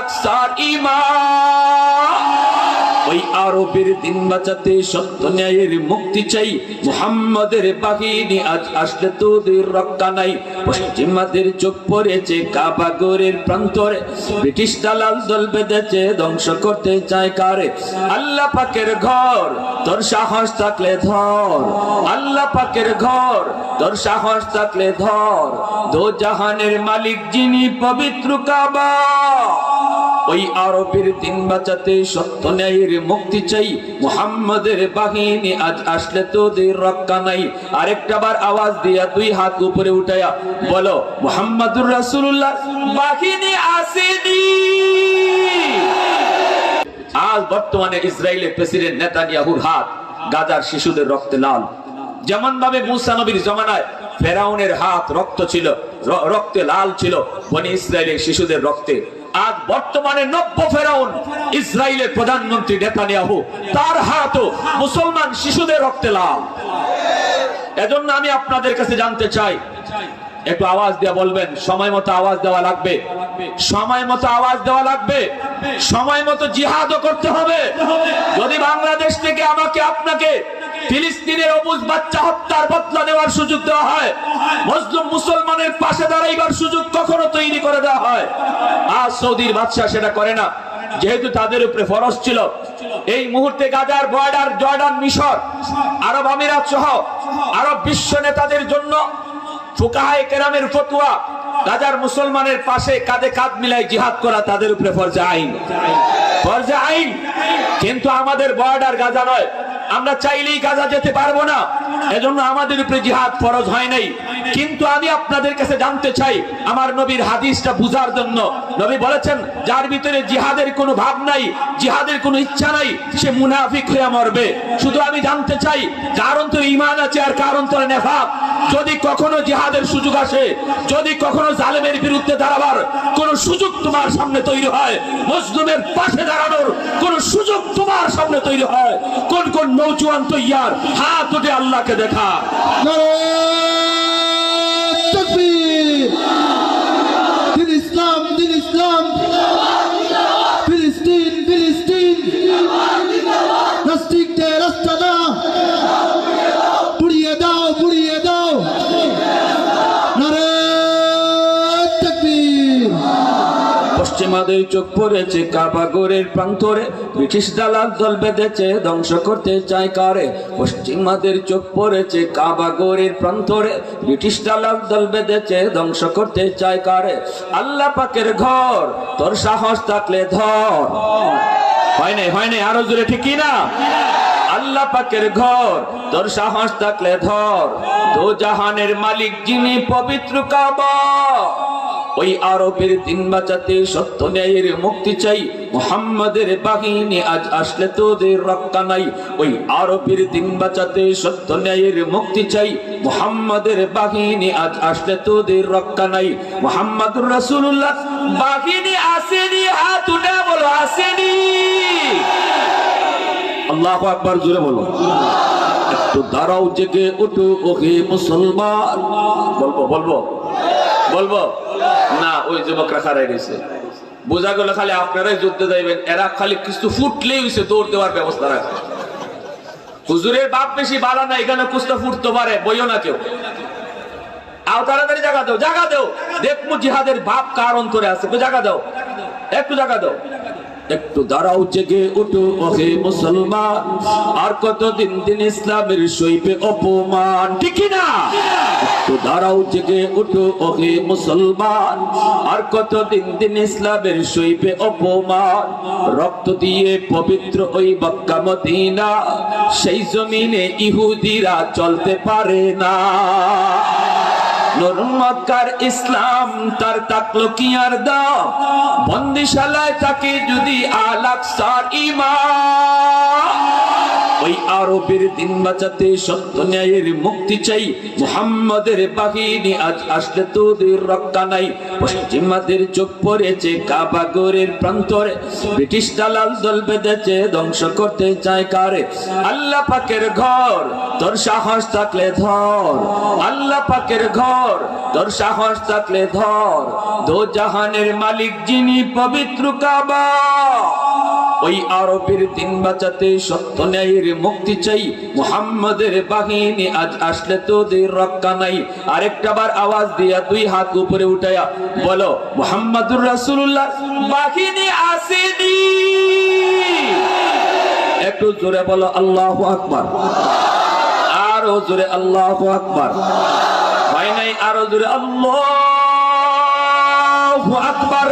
আকসার ইমান ওই আরবের দিন বাঁচাতে সত্য ন্যায়ের মুক্তি চাই। বাহিনী আজ আসলে তোদের রক্ষা নাই। পশ্চিমাদের চোখ পড়েছে কাবাগরের প্রান্তরে। ব্রিটিশ দালাল দল বেঁধেছে, ধ্বংস করতে চায় কারে? আল্লাহ পাকের ঘর, তোর সাহস থাকলে ধর। আল্লাহ পাকের ঘর, তোর সাহস থাকলে ধর। দো জাহানের মালিক যিনি পবিত্র কাবা। ওই আরবের দিন বাঁচাতে সত্য ন্যায়ের মুক্তি চাই। মুহাম্মাদের বাহিনী আজ আসলে তোদের রক্ষা নাই। আরেকটা বার আওয়াজ দিয়া দুই হাত উপরে উঠায়া বলো, মুহাম্মাদুর রাসূলুল্লাহ, বাহিনী আসেনি। আজ বর্তমানে ইসরায়েলের প্রেসিডেন্ট নেতানিয়াহুর হাত গাজার শিশুদের রক্তে লাল। যেমন ভাবে মুসা নবীর জমানায় ফেরাউনের হাত রক্ত ছিল রক্তে লাল ছিল, বনি ইসরায়েলের শিশুদের রক্তে আজ বর্তমানে নব্য ফেরাউন ইসরায়েলের প্রধানমন্ত্রী নেতানিয়াহু, তার হাতও মুসলমান শিশুদের রক্তে লাল। এজন্য আমি আপনাদের কাছে জানতে চাই, একটু আওয়াজ দিয়ে বলবেন, সময় মতো আওয়াজ দেওয়া লাগবে? সময় মতো আওয়াজ দেওয়া লাগবে? সময় মতো জিহাদও করতে হবে? যদি বাংলাদেশ থেকে আমাকে, আপনাকে ফিলিস্তিনের অবুজ বাচ্চা হত্যার বদলা নেওয়ার সুযোগ দেওয়া হয়। মুসলিম মুসলমানের পাশে দাঁড়াইবার সুযোগ কখনো তৈরি করে দেওয়া হয়। আজ সৌদির বাদশাহ সেটা করে না। যেহেতু তাদের উপরে ফরজ ছিল। এই মুহূর্তে গাজার বর্ডার জর্ডান, মিশর, আরব আমিরাত সহ আরব বিশ্ব নেতাদের জন্য ফুকাহায়ে কেরামের ফতুয়া, গাজার মুসলমানের পাশে কাঁধে কাঁধ মিলাই জিহাদ করা তাদের উপরে ফরজে আইন। ফরজে আইন। কিন্তু আমাদের বর্ডার গাজা নয়। আমরা চাইলেই গাজা যেতে পারব না। এজন্য আমাদের উপরে জিহাদ ফরজ হয় নাই। কিন্তু আমি আপনাদের কাছে জানতে চাই, আমার নবীর হাদিসটা বুঝার জন্য নবী বলেছেন, যার ভিতরে জিহাদের কোনো ভাব নাই, জিহাদের কোনো ইচ্ছা নাই, সে মুনাফিক হয়ে মরবে। শুধু আমি জানতে চাই কার অন্তরে ইমান আছে আর কার অন্তরে নেফাক? যদি কখনো জিহাদের সুযোগ আসে, যদি কখনো জালেমের বিরুদ্ধে দাঁড়াবার কোন সুযোগ তোমার সামনে তৈরি হয়, মজলুমের পাশে দাঁড়ানোর কোন সুযোগ তোমার সামনে তৈরি হয়, কোন কোন নৌজওয়ান তৈয়ার, হাত উঠে আল্লাহকে দেখা। পশ্চিমাদের চোখ পড়েছে কাবাগরের প্রান্তরে। ব্রিটিশ দালাল দল বেঁধেছে, ধ্বংস করতে চায় কারে? পশ্চিমাদের চোখ পড়েছে কাবাগরের প্রান্তরে। ব্রিটিশ দালাল দল বেঁধেছে, ধ্বংস করতে চায় কারে? আল্লাহ পাকের ঘর, তোর সাহস থাকলে ধর। হয় নাই হয় নাই, আরও জোরে ঠিক না? আল্লাহ পাকের ঘর, তোর সাহস থাকলে ধর। তো জাহানের মালিক যিনি পবিত্র কাবা। ওই আরবের দিন বাঁচাতে সত্য ন্যায়ের মুক্তি চাই। মুহাম্মাদের বাহিনী আজ আসলে তোদের রক্ষা নাই। ওই আরবের দিন বাঁচাতে সত্য ন্যায়ের মুক্তি চাই। মুহাম্মাদের বাহিনী আজ আসলে তোদের রক্ষা নাই। মুহাম্মাদুর রাসূলুল্লাহ, বাহিনী আসেনি, হাত উঠে বলো, আসেনি। আল্লাহ আকবার জুড়ে বলো। একটু দাঁড়াও, জেগে উঠো ওকে মুসলমান। বলব বলব। বলব? না, ওই যুবকরা খারাই গেছে। বোঝা গেল খালি আপনারাই যুদ্ধে যাইবেন, এরা খালি কিছু ফুটলেই হয়েছে দৌড় দেওয়ার ব্যবস্থা রাখে। হুজুরের বাপ বেশি বাড়া না, এখানে কুস্তা ফুটতে পারে, বইও না কেউ। আও তাড়াতাড়ি জায়গা দাও জায়গা দাও। দেখব জিহাদের বাপ কার অন্তরে আছে, একটু জায়গা দাও। একটু জায়গা দাও। একটু দাঁড়াও, জেগে উঠো, ওহে মুসলমান। আর কতদিন দিন ইসলামের সইবে অপমান? ঠিক না দাঁড়াও জেগে উঠো ওহে মুসলমান। আর কতদিন দিন ইসলামের সইবে অপমান? রক্ত দিয়ে পবিত্র ওই মক্কা মদিনা, সেই জমিনে ইহুদিরা চলতে পারে না। ইসলাম তার তাকলো কি আর দাও? বন্দিশালায় থাকে যদি আলাক সার ইমান ওই আরবের দিন বাঁচাতে সত্য ন্যায়ের মুক্তি চাই। মুহাম্মাদের বাহিনী আজ আসলে তোদের রক্ষা নাই। পশ্চিমাদের চোখ পড়েছে কাবাগরের প্রান্তরে। ব্রিটিশ দালাল দল বেঁধেছে, ধ্বংস করতে চায় কারে? আল্লাহ পাকের ঘর, তোর সাহস থাকলে ধর। আল্লাহ পাকের ঘর, তোর সাহস থাকলে ধর। দো জাহানের মালিক যিনি পবিত্র কাবা। ওই আরবের দিন বাঁচাতে সত্য ন্যায়ের মুক্তি চাই। মুহাম্মাদের বাহিনী আজ আসলে তোদের রক্ষা নাই। আরেকটা বার আওয়াজ দিয়া দুই হাত উপরে উঠায়া বলো, মুহাম্মাদুর রাসূলুল্লাহ, বাহিনী আসেনি। একটু জোরে বলো, আল্লাহু আকবার। আরও জোরে, আল্লাহু আকবার। হয় নাই? আরও জোরে, আল্লাহু আকবার।